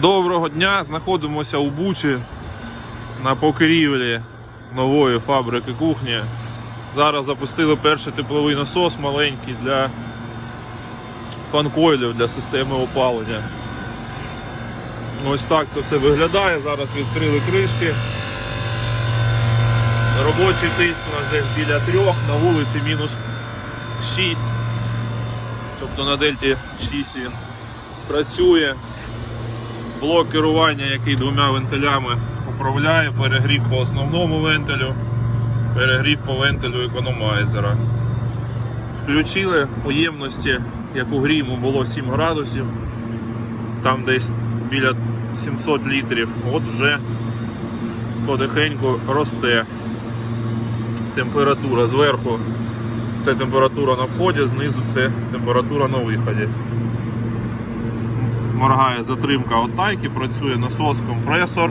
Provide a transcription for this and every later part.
Доброго дня! Знаходимося у Бучі на покрівлі нової фабрики кухні. Зараз запустили перший тепловий насос маленький для фанкойлів для системи опалення. Ось так це все виглядає. Зараз відкрили кришки. Робочий тиск у нас десь біля трьох, на вулиці мінус 6. Тобто на дельті 6 він працює. Блок керування, який двома вентилями управляє, перегрів по основному вентилю, перегрів по вентилю економайзера. Включили по ємності, як у гріму було 7 градусів, там десь біля 700 літрів, от вже потихеньку росте температура зверху. Це температура на вході, знизу це температура на виході моргає затримка отайки, працює насос, компресор,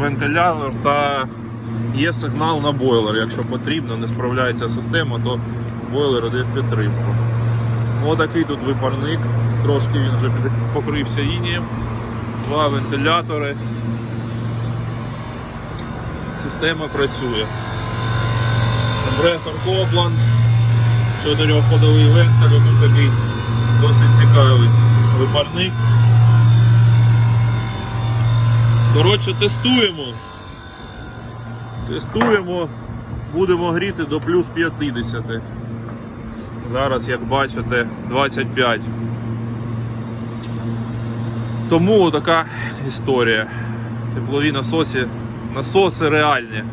вентилятор та є сигнал на бойлер. Якщо потрібно, не справляється система, то бойлер йде в підтримку. Отакий тут випарник, трошки він вже покрився інієм. Два вентилятори. Система працює. Компресор Коплан, чотирьохходовий вентиль, тут такий досить цікавий випарник. Коротше, тестуємо. Тестуємо, будемо гріти до плюс 50. Зараз, як бачите, 25. Тому така історія. Теплові насоси, насоси реальні.